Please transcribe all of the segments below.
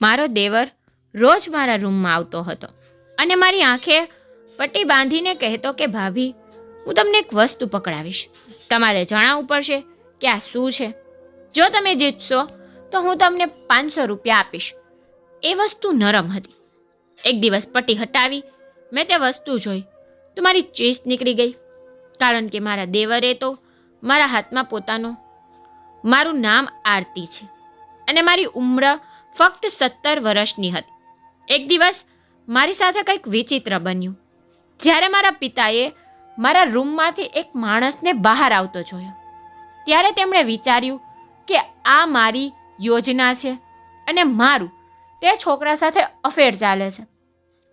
મારો દેવર રોજ મારા રૂમમાં આવતો હતો અને મારી આંખે પટ્ટી બાંધીને કહેતો કે, ભાભી, હું તમને એક વસ્તુ પકડાવીશ. તમારે જણાવવું પડશે કે આ શું છે. જો તમે જીતશો, તો હું તમને પાંચસો રૂપિયા આપીશ. એ વસ્તુ નરમ હતી. એક દિવસ પટ્ટી હટાવી, મેં તે વસ્તુ જોઈ, તો મારી ચીસ નીકળી ગઈ. કારણ કે મારા દેવરે તો મારા હાથમાં પોતાનો, મારું નામ આરતી છે અને મારી ઉંમર ફક્ત સત્તર વર્ષની હતી. એક દિવસ મારી સાથે કંઈક વિચિત્ર બન્યું. જ્યારે મારા પિતાએ મારા રૂમમાંથી એક માણસને બહાર આવતો જોયો. ત્યારે તેમણે વિચાર્યું કે આ મારી યોજના છે અને મારું તે છોકરા સાથે અફેર ચાલે છે.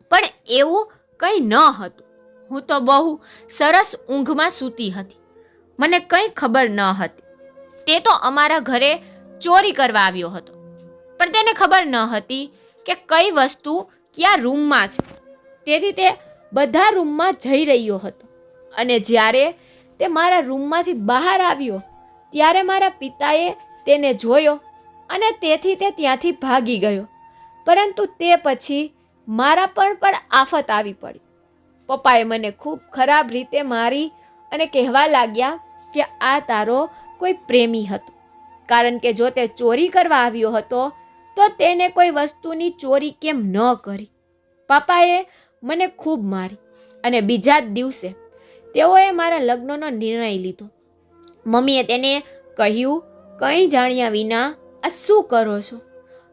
પણ એવું કંઈ ન હતું. હું તો બહુ સરસ ઊંઘમાં સૂતી હતી. મને કંઈ ખબર ન હતી. તે તો અમારા ઘરે ચોરી કરવા આવ્યો હતો. પણ તેને ખબર ન હતી કે કઈ વસ્તુ કયા રૂમમાં છે. તેથી તે બધા રૂમમાં જઈ રહ્યો હતો. અને જ્યારે તે મારા રૂમમાંથી બહાર આવ્યો, ત્યારે મારા પિતાએ તેને જોયો અને તેથી તે ત્યાંથી ભાગી ગયો. પરંતુ તે પછી મારા પર પણ આફત આવી પડી. પપ્પાએ મને ખૂબ ખરાબ રીતે મારી અને કહેવા લાગ્યા કે આ તારો કોઈ પ્રેમી હતો. કારણ કે જો તે ચોરી કરવા આવ્યો હતો તો તેને કોઈ વસ્તુની ચોરી કેમ ન કરી? પાપાએ મને ખૂબ મારી અને બીજા જ દિવસે તેઓએ મારા લગ્નનો નિર્ણય લીધો. મમ્મીએ તેને કહ્યું, કંઈ જાણ્યા વિના આ શું કરો છો?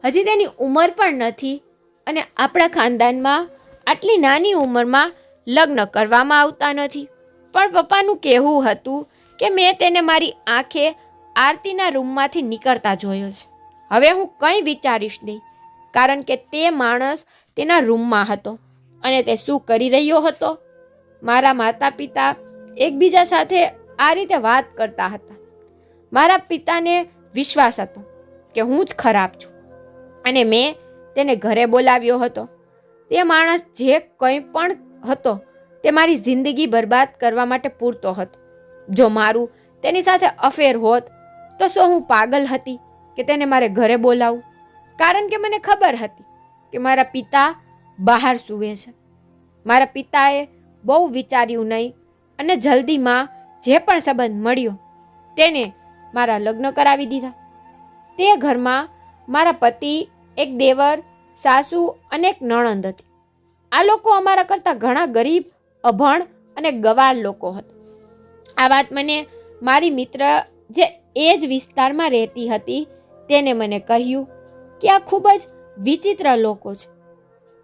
હજી તેની ઉંમર પણ નથી અને આપણા ખાનદાનમાં આટલી નાની ઉંમરમાં લગ્ન કરવામાં આવતા નથી. પણ પપ્પાનું કહેવું હતું કે મેં તેને મારી આંખે આરતીના રૂમમાંથી નીકળતા જોયો છે. હવે હું કંઈ વિચારીશ નહીં, કારણ કે તે માણસ તેના રૂમમાં હતો અને તે શું કરી રહ્યો હતો? મારા માતા પિતા એકબીજા સાથે આ રીતે વાત કરતા હતા. મારા પિતાને વિશ્વાસ હતો કે હું જ ખરાબ છું અને મેં તેને ઘરે બોલાવ્યો હતો. તે માણસ જે કંઈ પણ હતો તે મારી જિંદગી બરબાદ કરવા માટે પૂરતો હતો. જો મારું તેની સાથે અફેર હોત તો શું હું પાગલ હતી? કે તેને મારે ઘરે બોલાવું? કારણ કે મને ખબર હતી કે મારા પિતા બહાર સૂવે છે. મારા પિતાએ બહુ વિચાર્યું નહીં અને જલ્દીમાં જે પણ સંબંધ મળ્યો તેને મારા લગ્ન કરાવી દીધા. તે ઘરમાં મારા પતિ, એક દેવર, સાસુ અને એક નણંદ હતી. આ લોકો અમારા કરતાં ઘણા ગરીબ, અભણ અને ગવાળ લોકો હતા. આ વાત મને મારી મિત્ર જે એ જ વિસ્તારમાં રહેતી હતી તેને મને કહ્યું કે આ ખૂબ જ વિચિત્ર લોકો છે.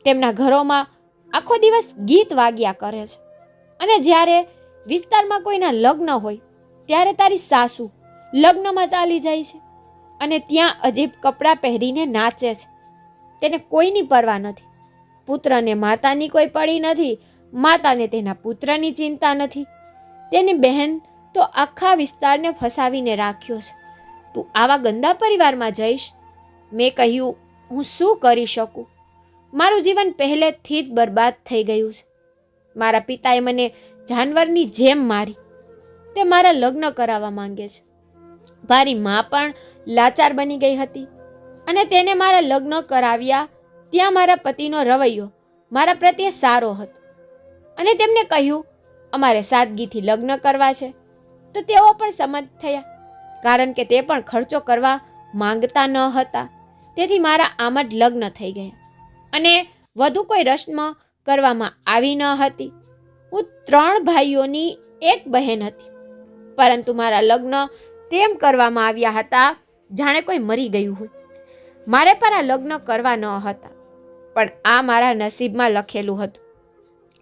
તેમના ઘરોમાં આખો દિવસ ગીત વાગ્યા કરે છે. અને જ્યારે વિસ્તારમાં કોઈના લગ્ન હોય, ત્યારે તારી સાસુ લગ્નમાં ચાલી જાય છે અને ત્યાં અજીબ કપડાં પહેરીને નાચે છે. તેને કોઈની પરવા નથી. પુત્રને માતાની કોઈ પડી નથી, માતાને તેના પુત્રની ચિંતા નથી. તેની બહેન તો આખા વિસ્તારને ફસાવીને રાખ્યો છે. તું આવા ગંદા પરિવારમાં જઈશ? મેં કહ્યું, હું શું કરી શકું? મારું જીવન પહેલેથી જ બરબાદ થઈ ગયું છે. મારા પિતાએ મને જાનવરની જેમ મારી. તે મારા લગ્ન કરાવવા માંગે છે. મારી મા પણ લાચાર બની ગઈ હતી અને તેને મારા લગ્ન કરાવ્યા ત્યાં મારા પતિનો રવૈયો મારા પ્રત્યે સારો હતો. અને તેમને કહ્યું, અમારે સાદગીથી લગ્ન કરવા છે. તો તેઓ પણ સંમત થયા. કારણ કે તે પણ ખર્ચો કરવા માંગતા ન હતા. તેથી મારા આમ જ લગ્ન થઈ ગયા. અને વધુ કોઈ રસ્મ કરવામાં આવી ન હતી. હું ત્રણ ભાઈઓની એક બહેન હતી. પરંતુ મારા લગ્ન તેમ કરવામાં આવ્યા હતા, જાણે કોઈ મરી ગયું હોય. મારે પણ આ લગ્ન કરવા ન હતા. પણ આ મારા નસીબમાં લખેલું હતું.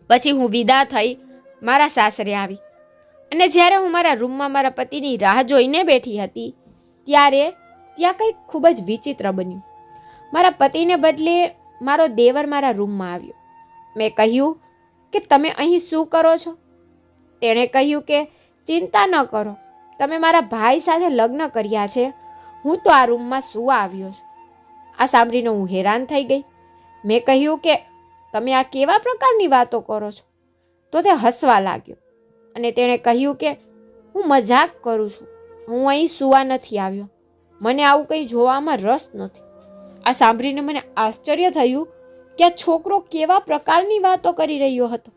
પછી હું વિદા થઈ મારા સાસરે આવી. અને જ્યારે હું મારા રૂમમાં મારા પતિની રાહ જોઈને બેઠી હતી, ત્યારે ત્યાં કંઈક ખૂબ જ વિચિત્ર બન્યું. મારા પતિને બદલે મારો દેવર મારા રૂમમાં આવ્યો. મેં કહ્યું કે તમે અહીં શું કરો છો? તેણે કહ્યું કે ચિંતા ન કરો, તમે મારા ભાઈ સાથે લગ્ન કર્યા છે, હું તો આ રૂમમાં સુવા આવ્યો છું. આ સાંભળીને હું હેરાન થઈ ગઈ. મેં કહ્યું કે તમે આ કેવા પ્રકારની વાતો કરો છો? તો તે હસવા લાગ્યો. અને તેણે કહ્યું કે, હું મજાક કરું છું. હું અહીં સુવા નથી આવ્યો. મને આવું કંઈ જોવામાં રસ નથી. આ સાંભળીને મને આશ્ચર્ય થયું કે આ છોકરો કેવા પ્રકારની વાતો કરી રહ્યો હતો.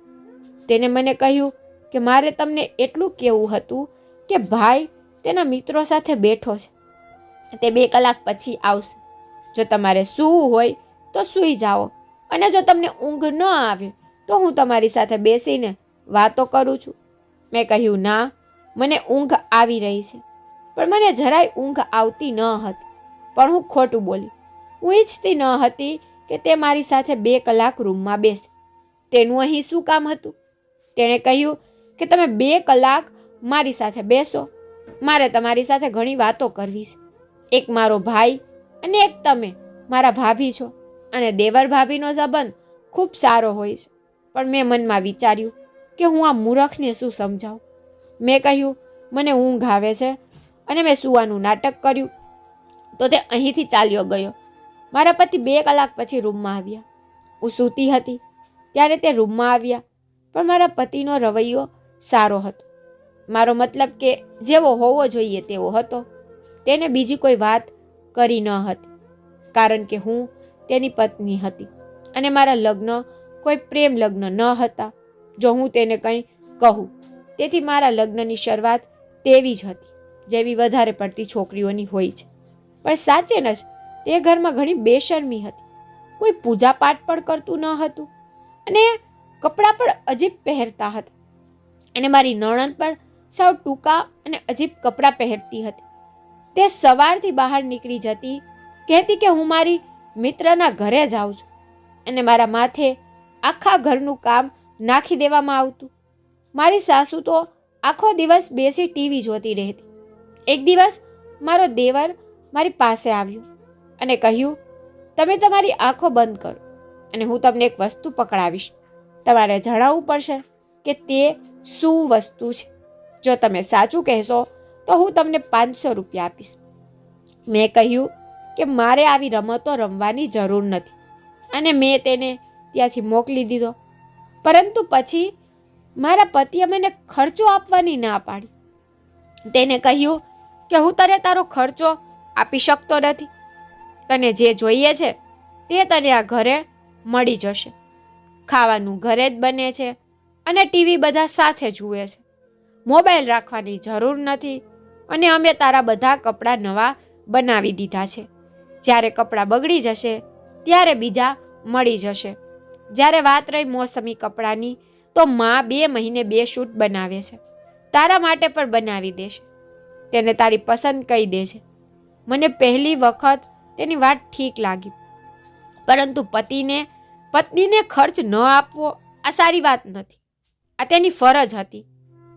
તેને મને કહ્યું કે, મારે તમને એટલું કહેવું હતું કે ભાઈ તેના મિત્રો સાથે બેઠો છે. તે બે કલાક પછી આવશે. જો તમારે સૂવું હોય તો સૂઈ જાઓ. અને જો તમને ઊંઘ ન આવે તો હું તમારી સાથે બેસીને વાતો કરું છું. મેં કહ્યું, ના, મને ઊંઘ આવી રહી છે. પણ મને જરાય ઊંઘ આવતી ન હતી. પણ હું ખોટું બોલી. હું ઈચ્છતી ન હતી કે તે મારી સાથે બે કલાક રૂમમાં બેસે. તેનું અહીં શું કામ હતું? તેણે કહ્યું કે તમે બે કલાક મારી સાથે બેસો. મારે તમારી સાથે ઘણી વાતો કરવી છે. એક મારો ભાઈ અને એક તમે. મારા ભાભી છો. અને દેવર ભાભીનો સંબંધ ખૂબ સારો હોય છે. પણ મેં મનમાં વિચાર્યું કે હું આ મૂરખને શું સમજાવું? મેં કહ્યું, મને ઊંઘ આવે છે. અને મેં સુવાનું નાટક કર્યું. તો તે અહીંથી ચાલ્યો ગયો. મારા પતિ બે કલાક પછી રૂમમાં આવ્યા. હું સૂતી હતી. ત્યારે તે રૂમમાં આવ્યા. પણ મારા પતિનો રવૈયો સારો હતો. મારો મતલબ કે જેવો હોવો જોઈએ તેવો હતો. તેને બીજી કોઈ વાત કરી ન હતી. કારણ કે હું તેની પત્ની હતી. અને મારા લગ્ન કોઈ પ્રેમ લગ્ન ન હતા. જો હું તેને કંઈ કહું. તેથી મારા લગ્નની શરૂઆત તેવી જ હતી, જેવી વધારે પડતી છોકરીઓની હોય છે. પણ સાચે ન જ, તે ઘરમાં ઘણી બેશરમી હતી. કોઈ પૂજા પાઠ પણ કરતું ન હતું અને કપડાં પણ અજીબ પહેરતા હતા. અને મારી નણંદ પણ સાવ ટૂંકા અને અજીબ કપડાં પહેરતી હતી. તે સવારથી બહાર નીકળી જતી કહેતી કે હું મારી મિત્રના ઘરે જાઉં છું અને મારા માથે આખા ઘરનું કામ નાખી દેવામાં આવતું. મારી સાસુ તો આખો દિવસ બેસી ટીવી જોતી રહેતી. એક દિવસ મારો દેવર મારી પાસે આવ્યો અને કહ્યું, તમે તમારી આંખો બંધ કરો અને હું તમને એક વસ્તુ પકડાવીશ. તમારે જણાવવું પડશે કે તે શું વસ્તુ છે. જો તમે સાચું કહેશો તો હું તમને પાંચસો રૂપિયા આપીશ. મેં કહ્યું કે મારે આવી રમતો રમવાની જરૂર નથી અને મેં તેને ત્યાંથી મોકલી દીધો. પરંતુ પછી મારા પતિએ મને ખર્ચો આપવાની ના પાડી. તેને કહ્યું કે હું તને તારો ખર્ચો આપી શકતો નથી. તને જે જોઈએ છે તે તને આ ઘરે મળી જશે. ખાવાનું ઘરે જ બને છે અને ટીવી બધા સાથે જુએ છે. મોબાઈલ રાખવાની જરૂર નથી અને અમે તારા બધા કપડાં નવા બનાવી દીધા છે. જ્યારે કપડાં બગડી જશે ત્યારે બીજા મળી જશે. જ્યારે વાત રહી મોસમી કપડાની, તો માં બે મહિને બે શૂટ બનાવે છે. તારા માટે પણ બનાવી દેશે. તેને તારી પસંદ કહી દે છે મને પહેલી વખત તેની વાત ઠીક લાગી. પરંતુ પતિને, પત્નીને ખર્ચ ન આપવો, આ સારી વાત નથી. આ તેની ફરજ હતી.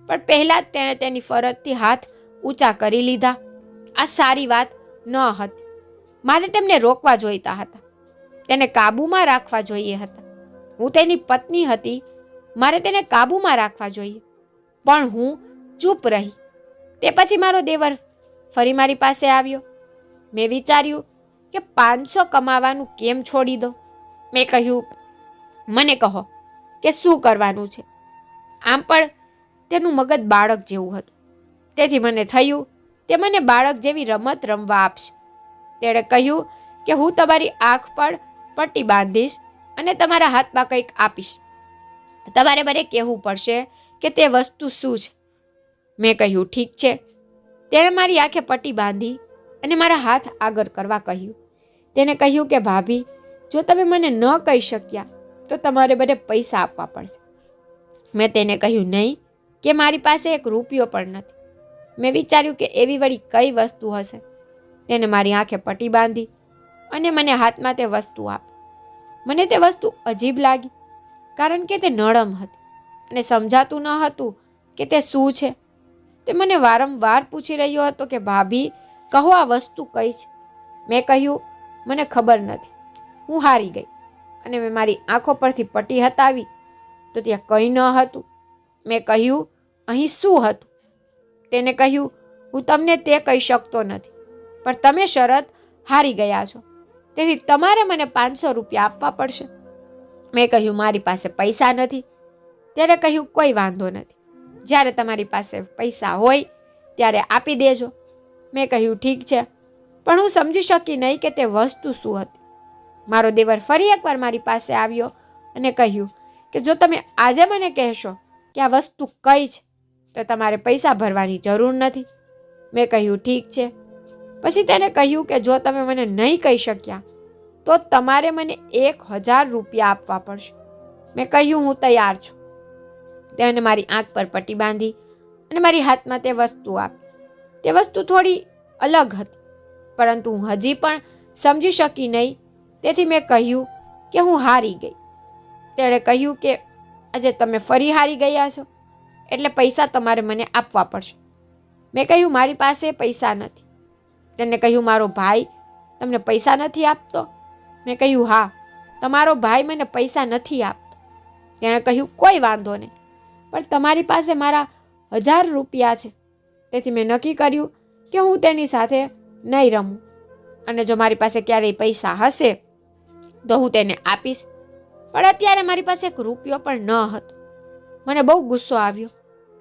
પણ પહેલાં જ તેણે તેની ફરજથી હાથ ઊંચા કરી લીધા. આ સારી વાત ન હતી. મારે તેમને રોકવા જોઈતા હતા. તેને કાબૂમાં રાખવા જોઈએ હતા. હું તેની પત્ની હતી. મારે તેને કાબૂમાં રાખવા જોઈએ. પણ હું ચૂપ રહી. તે પછી મારો દેવર ફરી મારી પાસે આવ્યો. મેં વિચાર્યું કે પાંચસો કમાવાનું કેમ છોડી દો? મેં કહ્યું, મને કહો કે શું કરવાનું છે? આમ પણ તેનું મગજ બાળક જેવું હતું. તેથી મને થયું તે મને બાળક જેવી રમત રમવા આપશે. તેણે કહ્યું કે હું તમારી આંખ પર પટ્ટી બાંધીશ અને તમારા હાથમાં કંઈક આપીશ. તમારે મને કહેવું પડશે કે તે વસ્તુ શું છે? મેં કહ્યું, ઠીક છે. તેણે મારી આંખે પટ્ટી બાંધી અને મારા હાથ આગળ કરવા કહ્યું. તેને કહ્યું કે, ભાભી, જો તમે મને ન કહી શક્યા, તો તમારે બધે પૈસા આપવા પડશે. મેં તેને કહ્યું, નહીં, કે મારી પાસે એક રૂપિયો પણ નથી. મેં વિચાર્યું કે એવી વળી કઈ વસ્તુ હશે? તેને મારી આંખે પટ્ટી બાંધી અને મને હાથમાં તે વસ્તુ આપી. મને તે વસ્તુ અજીબ લાગી, કારણ કે તે નરમ હતી અને સમજાતું ન હતું કે તે શું છે. તે મને વારંવાર પૂછી રહ્યો હતો કે, ભાભી, કહો આ વસ્તુ કઈ છે? મેં કહ્યું, મને ખબર નથી. હું હારી ગઈ અને મેં મારી આંખો પરથી પટ્ટી હટાવી તો ત્યાં કંઈ ન હતું. મેં કહ્યું, અહીં શું હતું? તેને કહ્યું, હું તમને તે કહી શકતો નથી, પણ તમે શરત હારી ગયા છો. તેથી તમારે મને પાંચસો રૂપિયા આપવા પડશે. મેં કહ્યું, મારી પાસે પૈસા નથી. ત્યારે કહ્યું, કોઈ વાંધો નથી. જ્યારે તમારી પાસે પૈસા હોય, ત્યારે આપી દેજો. મેં કહ્યું, ઠીક છે. પણ હું સમજી શકી નહીં કે તે વસ્તુ શું હતી. મારો દેવર ફરી એકવાર મારી પાસે આવ્યો અને કહ્યું કે, જો તમે આજે મને કહેશો કે આ વસ્તુ કઈ છે, તો તમારે પૈસા ભરવાની જરૂર નથી. મેં કહ્યું, ઠીક છે. પછી તેને કહ્યું કે, જો તમે મને નહીં કહી શક્યા તો તમારે મને એક હજાર રૂપિયા આપવા પડશે. મેં કહ્યું, હું તૈયાર છું. તેને મારી આંખ પર પટ્ટી બાંધી અને મારી હાથમાં તે વસ્તુ આપી. તે વસ્તુ થોડી અલગ હતી, પરંતુ હું હજી પણ સમજી શકી નહીં. તેથી મેં કહ્યું કે હું હારી ગઈ. તેણે કહ્યું કે આજે તમે ફરી હારી ગયા છો, એટલે પૈસા તમારે મને આપવા પડશે. મેં કહ્યું, મારી પાસે પૈસા નથી. તેને કહ્યું, મારો ભાઈ તમને પૈસા નથી આપતો? મેં કહ્યું, હા, તમારો ભાઈ મને પૈસા નથી આપતો. તેણે કહ્યું, કોઈ વાંધો નહીં, પણ તમારી પાસે મારા હજાર રૂપિયા છે. તેથી મેં નક્કી કર્યું કે હું તેની સાથે નહીં રમું. અને જો મારી પાસે ક્યારેય પૈસા હશે, તો હું તેને આપીશ. પણ અત્યારે મારી પાસે એક રૂપિયો પણ ન હતો. મને બહુ ગુસ્સો આવ્યો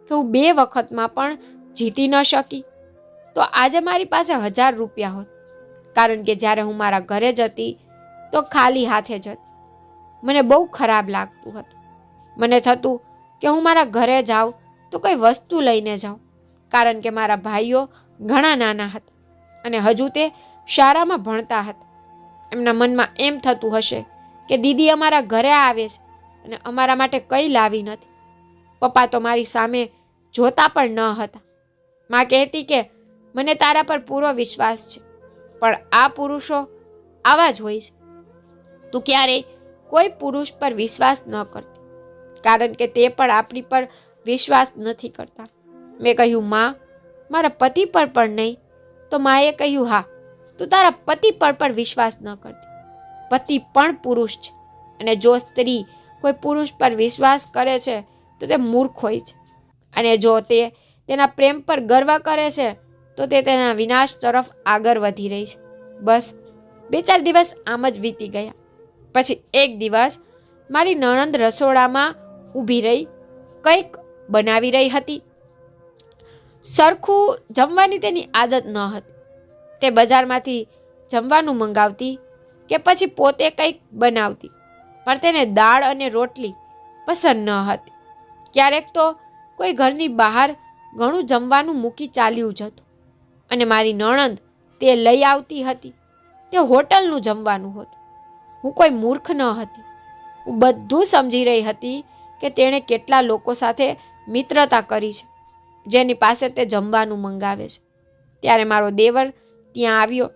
કે હું બે વખતમાં પણ જીતી ન શકી. તો આજે મારી પાસે હજાર રૂપિયા હોત. કારણ કે જ્યારે હું મારા ઘરે જતી તો ખાલી હાથે જતી મને બહુ ખરાબ લાગતું હતું. મને થતું કે હું મારા ઘરે જાઉં તો કોઈ વસ્તુ લઈને જાઉં, કારણ કે મારા ભાઈઓ ઘણા નાના હતા અને હજુ તે શાળામાં ભણતા હતા. એમના મનમાં એમ થતું હશે કે દીદી અમારા ઘરે આવે છે અને અમારા માટે કંઈ લાવી નથી. પપ્પા તો મારી સામે જોતા પણ ન હતા. માં કહેતી કે મને તારા પર પૂરો વિશ્વાસ છે, પણ આ પુરુષો આવા જ હોય છે. તું ક્યારેય કોઈ પુરુષ પર વિશ્વાસ ન કરતી, કારણ કે તે પણ આપણી પર વિશ્વાસ નથી કરતા. મેં કહ્યું, માં, મારા પતિ પર પણ નહીં. તો માએ કહ્યું, હા, તું તારા પતિ પર પણ વિશ્વાસ ન કરતી. પતિ પણ પુરુષ છે અને જો સ્ત્રી કોઈ પુરુષ પર વિશ્વાસ કરે છે, તો તે મૂર્ખ હોય છે. અને જો તે તેના પ્રેમ પર ગર્વ કરે છે, તો તે તેના વિનાશ તરફ આગળ વધી રહી છે. બસ, બે ચાર દિવસ આમ જ વીતી ગયા. પછી એક દિવસ મારી નણંદ રસોડામાં ઊભી રહી, કંઈક બનાવી રહી હતી. સરખું જમવાની તેની આદત ન હતી. તે બજારમાંથી જમવાનું મંગાવતી કે પછી પોતે કંઈક બનાવતી, પણ તેને દાળ અને રોટલી પસંદ ન હતી. ક્યારેક તો કોઈ ઘરની બહાર ઘણું જમવાનું મૂકી ચાલ્યું જતું અને મારી નણંદ તે લઈ આવતી હતી. તે હોટલનું જમવાનું હતું. હું કોઈ મૂર્ખ ન હતી. હું બધું સમજી રહી હતી કે તેણે કેટલા લોકો સાથે મિત્રતા કરી છે, જેની પાસે તે જમવાનું મંગાવે છે. ત્યારે મારો દેવર ત્યાં આવ્યો.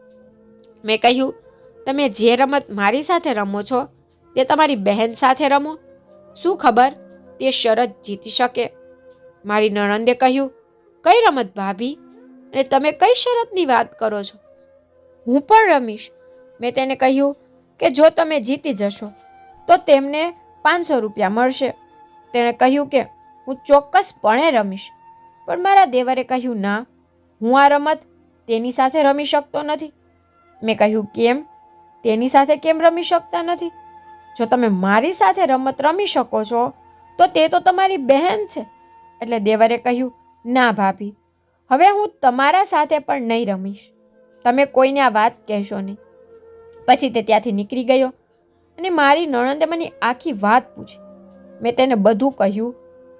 મેં કહ્યું, તમે જે રમત મારી સાથે રમો છો, તે તમારી બહેન સાથે રમો. શું ખબર તે શરત જીતી શકે? મારી નણંદે કહ્યું, કઈ રમત ભાભી? અને તમે કઈ શરતની વાત કરો છો? હું પણ રમીશ. મેં તેને કહ્યું કે જો તમે જીતી જશો, તો તેમને પાંચસો રૂપિયા મળશે. તેણે કહ્યું કે, હું ચોક્કસપણે રમીશ. પણ મારા દેવરે કહ્યું, ના, હું આ રમત તેની સાથે રમી શકતો નથી. મેં કહ્યું, કેમ? તેની સાથે કેમ રમી શકતા નથી? જો તમે મારી સાથે રમત રમી શકો છો, તો તે તો તમારી બહેન છે. એટલે દેવરે કહ્યું, ના ભાભી, હવે હું તમારા સાથે પણ નહીં રમીશ. તમે કોઈને આ વાત કહેશો નહીં. પછી તે ત્યાંથી નીકળી ગયો અને મારી નણંદે મને આખી વાત પૂછી. મેં તેને બધું કહ્યું.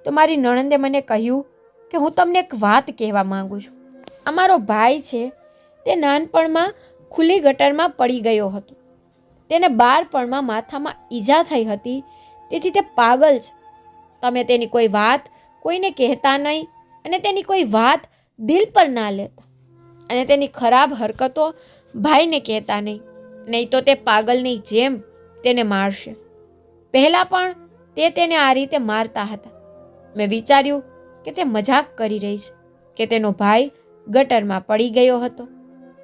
તો મારી નણંદે મને કહ્યું કે હું તમને એક વાત કહેવા માંગુ છું. અમારો ભાઈ છે તે નાનપણમાં ખુલ્લી ગટરમાં પડી ગયો હતો. તેને બાળપણમાં માથામાં ઈજા થઈ હતી. તેથી તે પાગલ છે. તમે તેની કોઈ વાત કોઈને કહેતા નહીં અને તેની કોઈ વાત દિલ પર ના લેતા. અને તેની ખરાબ હરકતો ભાઈને કહેતા નહીં. નહીં તો તે પાગલની જેમ તેને મારશે. પહેલાં પણ તે તેને આ રીતે મારતા હતા. મેં વિચાર્યું કે તે મજાક કરી રહી છે, કે તેનો ભાઈ ગટરમાં પડી ગયો હતો.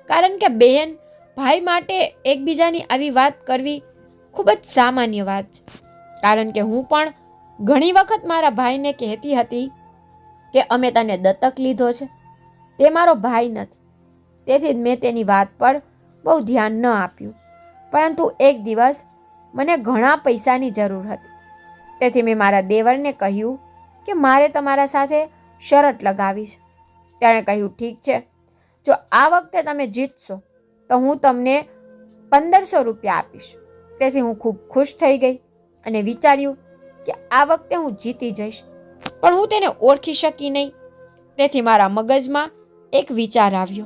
કારણ કે બહેન ભાઈ માટે એકબીજાની આવી વાત કરવી ખૂબ જ સામાન્ય વાત છે. કારણ કે હું પણ ઘણી વખત મારા ભાઈને કહેતી હતી કે અમે તને દત્તક લીધો છે. તે મારો ભાઈ નથી. તેથી જ મેં તેની વાત પર બહુ ધ્યાન ન આપ્યું. પરંતુ એક દિવસ મને ઘણા પૈસાની જરૂર હતી. તેથી મેં મારા દેવરને કહ્યું કે મારે તમારા સાથે શરત લગાવી છે તેણે કહ્યું, ઠીક છે. જો આ વખતે તમે જીતશો, તો હું તમને પંદરસો રૂપિયા આપીશ. તેથી હું ખૂબ ખુશ થઈ ગઈ અને વિચાર્યું કે આ વખતે હું જીતી જઈશ. પણ હું તેને ઓળખી શકી નહીં. તેથી મારા મગજમાં એક વિચાર આવ્યો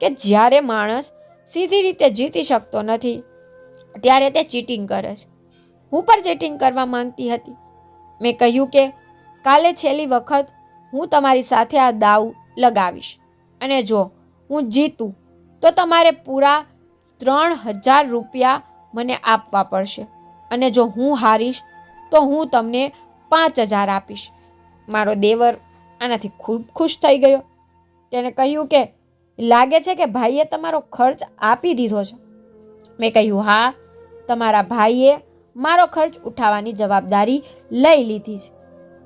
કે જ્યારે માણસ સીધી રીતે જીતી શકતો નથી. ત્યારે તે ચીટિંગ કરે છે. હું પણ ચીટિંગ કરવા માંગતી હતી. મેં કહ્યું કે, કાલે છેલ્લી વખત હું તમારી સાથે આ દાવ લગાવીશ. અને જો હું જીતું, તો તમારે પૂરા ત્રણ હજાર રૂપિયા મને આપવા પડશે. અને જો હું હારીશ, તો હું તમને પાંચ હજાર આપીશ. મારો દેવર આનાથી ખૂબ ખુશ થઈ ગયો. તેણે કહ્યું કે લાગે છે કે ભાઈએ તમારો ખર્ચ આપી દીધો છે. મેં કહ્યું, હા, તમારા ભાઈએ મારો ખર્ચ ઉઠાવવાની જવાબદારી લઈ લીધી છે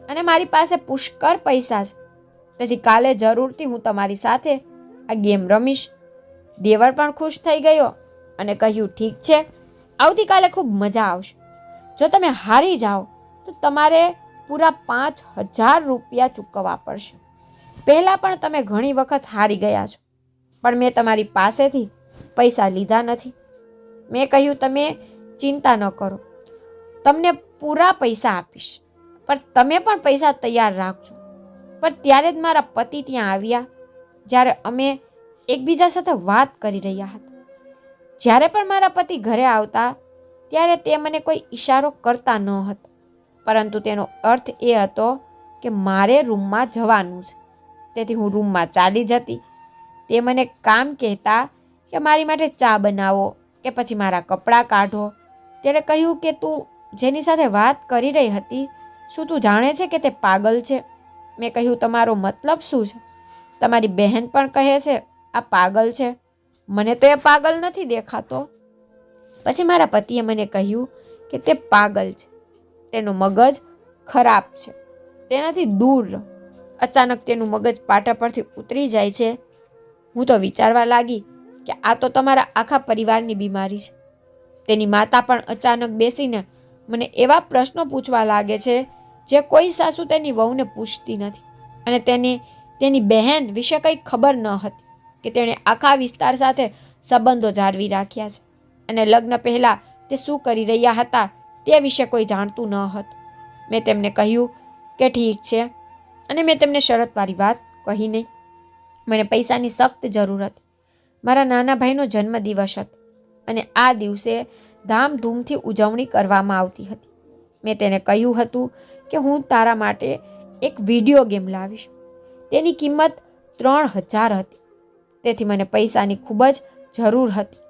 અને મારી પાસે પુષ્કળ પૈસા છે. તેથી કાલે જરૂરથી હું તમારી સાથે આ ગેમ રમીશ. દેવર પણ ખુશ થઈ ગયો અને કહ્યું, ઠીક છે, આવતીકાલે ખૂબ મજા આવશે. જો તમે હારી જાઓ, તો તમારે પૂરા પાંચ હજાર રૂપિયા ચૂકવવા પડશે. પહેલાં પણ તમે ઘણી વખત હારી ગયા છો. પણ મેં તમારી પાસેથી પૈસા લીધા નથી. મેં કહ્યું, તમે ચિંતા ન કરો. તમને પૂરા પૈસા આપીશ. પણ તમે પણ પૈસા તૈયાર રાખજો. પણ ત્યારે જ મારા પતિ ત્યાં આવ્યા, જ્યારે અમે એકબીજા સાથે વાત કરી રહ્યા હતા. જ્યારે પણ મારા પતિ ઘરે આવતા, ત્યારે તે મને કોઈ ઈશારો કરતા ન હતા. પરંતુ તેનો અર્થ એ હતો કે મારે રૂમમાં જવાનું છે. તેથી હું રૂમમાં ચાલી જતી તે મને કામ કહેતા કે મારી માટે ચા બનાવો કે પછી મારા કપડાં કાઢો. ત્યારે કહ્યું કે તું જેની સાથે વાત કરી રહી હતી, શું તું જાણે છે કે તે પાગલ છે? મેં કહ્યું, તમારો મતલબ શું છે? તમારી બહેન પણ કહે છે, આ પાગલ છે. મને તો એ પાગલ નથી દેખાતો. પછી મારા પતિએ મને કહ્યું કે તે પાગલ છે. તેનું મગજ ખરાબ છે. તેનાથી દૂર અચાનક તેનું મગજ પાટા પરથી ઉતરી જાય છે હું તો વિચારવા લાગી કે આ તો તમારા આખા પરિવારની બીમારી છે. તેની માતા પણ અચાનક બેસીને મને એવા પ્રશ્નો પૂછવા લાગે છે જે કોઈ સાસુ તેની વહુને પૂછતી નથી અને તેને, તેની બહેન વિશે કંઈ ખબર ન હતી કે તેણે આખા વિસ્તાર સાથે સંબંધો જાળવી રાખ્યા છે અને લગ્ન પહેલાં તે શું કરી રહ્યા હતા તે વિશે કોઈ જાણતું ન હતું. મેં તેમને કહ્યું કે ઠીક છે અને મેં તેમને શરતવાળી વાત કહી નહીં. મને પૈસાની સખ્ત જરૂર હતી. મારા નાના ભાઈનો જન્મદિવસ હતો અને આ દિવસે ધામધૂમથી ઉજવણી કરવામાં આવતી હતી. મેં તેને કહ્યું હતું કે હું તારા માટે એક વીડિયો ગેમ લાવીશ. તેની કિંમત ત્રણ હજાર હતી. તેથી મને પૈસાની ખૂબ જ જરૂર હતી.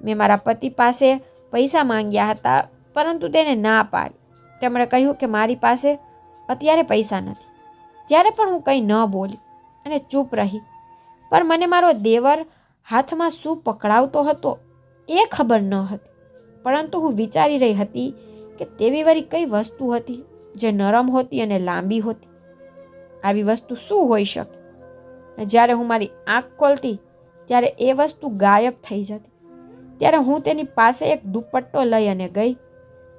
મેં મારા પતિ પાસે પૈસા માંગ્યા હતા, પરંતુ તેને ના પાડી. તેમણે કહ્યું કે મારી પાસે અત્યારે પૈસા નથી. ત્યારે પણ હું કંઈ ન બોલી અને ચૂપ રહી. પણ મને મારો દેવર હાથમાં શું પકડાવતો હતો એ ખબર ન હતી. પરંતુ હું વિચારી રહી હતી કે તેવી વળી કઈ વસ્તુ હતી જે નરમ હોતી અને લાંબી હોતી. આવી વસ્તુ શું હોઈ શકે? જ્યારે હું મારી આંખ ખોલતી, ત્યારે એ વસ્તુ ગાયબ થઈ જતી. ત્યારે હું તેની પાસે એક દુપટ્ટો લઈ અને ગઈ.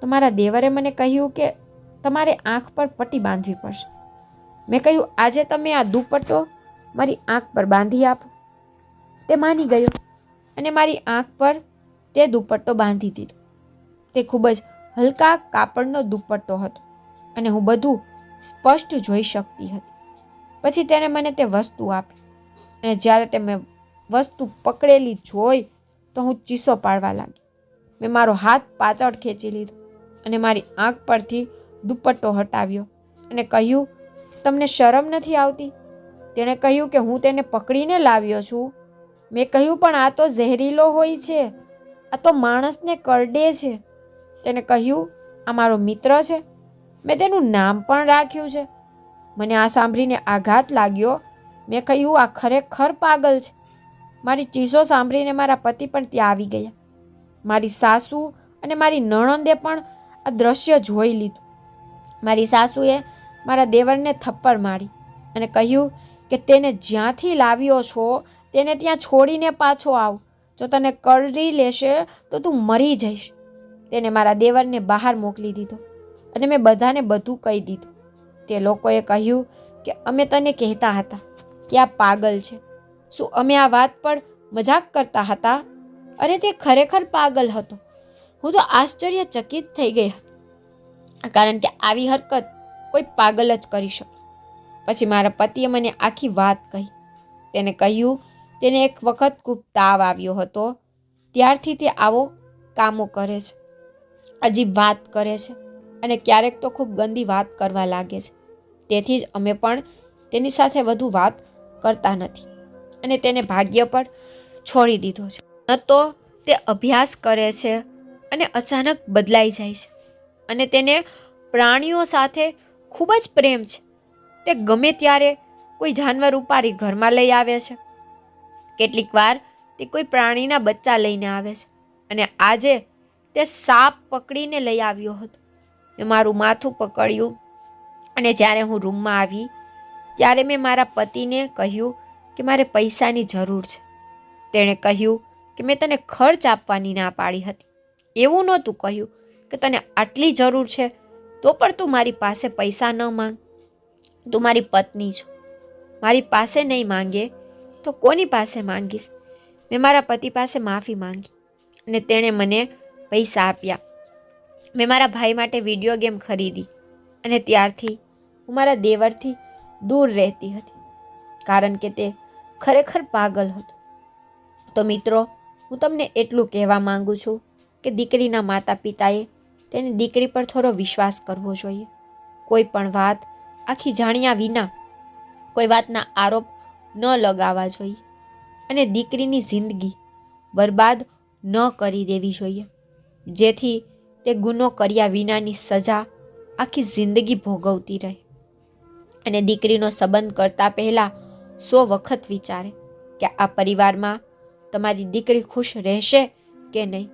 તો મારા દેવરે મને કહ્યું કે તમારે આંખ પર પટ્ટી બાંધવી પડશે. મેં કહ્યું, આજે તમે આ દુપટ્ટો મારી આંખ પર બાંધી આપો. તે માની ગયો અને મારી આંખ પર તે દુપટ્ટો બાંધી દીધો. તે ખૂબ જ હલકા કાપડનો દુપટ્ટો હતો અને હું બધું સ્પષ્ટ જોઈ શકતી હતી. પછી તેણે મને તે વસ્તુ આપી અને જ્યારે તે મેં વસ્તુ પકડેલી જોઈ તો હું ચીસો પાડવા લાગી. મેં મારો હાથ પાછળ ખેંચી લીધો અને મારી આંખ પરથી દુપટ્ટો હટાવ્યો અને કહ્યું, તમને શરમ નથી આવતી? તેણે કહ્યું કે હું તેને પકડીને લાવ્યો છું. મેં કહ્યું, પણ આ તો ઝેરીલો હોય છે. આ તો માણસને કરડે છે. તેને કહ્યું, આ મારો મિત્ર છે. મેં તેનું નામ પણ રાખ્યું છે. મને આ સાંભળીને આઘાત લાગ્યો. મેં કહ્યું, આ ખરેખર પાગલ છે. મારી ચીસો સાંભળીને મારા પતિ પણ ત્યાં આવી ગયા. મારી સાસુ અને મારી નણંદે પણ આ દ્રશ્ય જોઈ લીધું. મારી સાસુએ મારા દેવરને થપ્પડ મારી અને કહ્યું કે તેને જ્યાંથી લાવ્યો છો, તેને ત્યાં છોડીને પાછો આવ. જો તને કરડી લેશે, તો તું મરી જઈશ. તેને મારા દેવરને બહાર મોકલી દીધો અને મેં બધાને બધું કહી દીધું. તે લોકોએ કહ્યું કે અમે તને કહેતા હતા કે આ પાગલ છે. શું અમે આ વાત પર મજાક કરતા હતા? અરે, તે ખરેખર પાગલ હતો. હું તો આશ્ચર્યચકિત થઈ ગઈ કારણ કે આવી હરકત કોઈ પાગલ જ કરી શકે. પછી મારા પતિએ મને આખી વાત કહી. તેને કહ્યું, તેને એક વખત ખૂબ તાવ આવ્યો હતો. ત્યારથી તે આવો કામો કરે છે. અજીબ વાત કરે છે અને ક્યારેક તો ખૂબ ગંદી વાત કરવા લાગે છે. તેથી જ અમે પણ તેની સાથે વધુ વાત કરતા નથી. અને તેને ભાગ્ય પર છોડી દીધો છે. ન તો તે અભ્યાસ કરે છે અને અચાનક બદલાઈ જાય છે. અને તેને પ્રાણીઓ સાથે ખૂબ જ પ્રેમ છે. તે ગમે ત્યારે કોઈ જાનવર ઉપાડી ઘરમાં લઈ આવે છે. કેટલીક વાર તે કોઈ પ્રાણીના બચ્ચા લઈને આવે છે અને આજે તે સાપ પકડીને લઈ આવ્યો હતો. મેં મારું માથું પકડ્યું અને જ્યારે હું રૂમમાં આવી, ત્યારે મેં મારા પતિને કહ્યું કે મારે પૈસાની જરૂર છે. તેણે કહ્યું કે મેં તને ખર્ચ આપવાની ના પાડી હતી. એવું નહોતું કહ્યું કે તને આટલી જરૂર છે, તો પણ તું મારી પાસે પૈસા ન માંગ. તું મારી પત્ની છો. મારી પાસે નહીં માંગે તો કોની પાસે માંગીશ? મેં મારા પતિ પાસે માફી માંગી અને તેણે મને પૈસા આપ્યા. મેં મારા ભાઈ માટે વીડિયો ગેમ ખરીદી અને ત્યારથી હું મારા દેવરથી દૂર રહેતી હતી કારણ કે તે ખરેખર પાગલ હતો. તો મિત્રો, હું તમને એટલું કહેવા માંગુ છું કે દીકરીના માતા પિતાએ તેની દીકરી પર થોડો વિશ્વાસ કરવો જોઈએ. કોઈ પણ વાત આખી જાણ્યા વિના કોઈ વાતના આરોપ ન લગાવવા જોઈએ અને દીકરીની જિંદગી બરબાદ ન કરી દેવી જોઈએ. જેથી તે ગુનો કર્યા વિનાની સજા આખી જિંદગી ભોગવતી રહે અને દીકરીનો સંબંધ કરતા પહેલા સો વખત વિચારે કે આ પરિવારમાં તમારી દીકરી ખુશ રહેશે કે નહીં?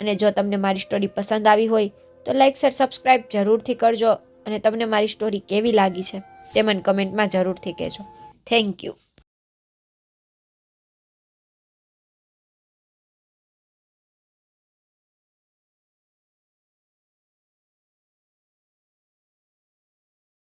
અને જો તમને મારી સ્ટોરી પસંદ આવી હોય તો લાઈક શેર સબસ્ક્રાઈબ જરૂરથી કરજો. અને તમને મારી સ્ટોરી કેવી લાગી છે તે મને કમેન્ટમાં જરૂરથી કહેજો. Thank you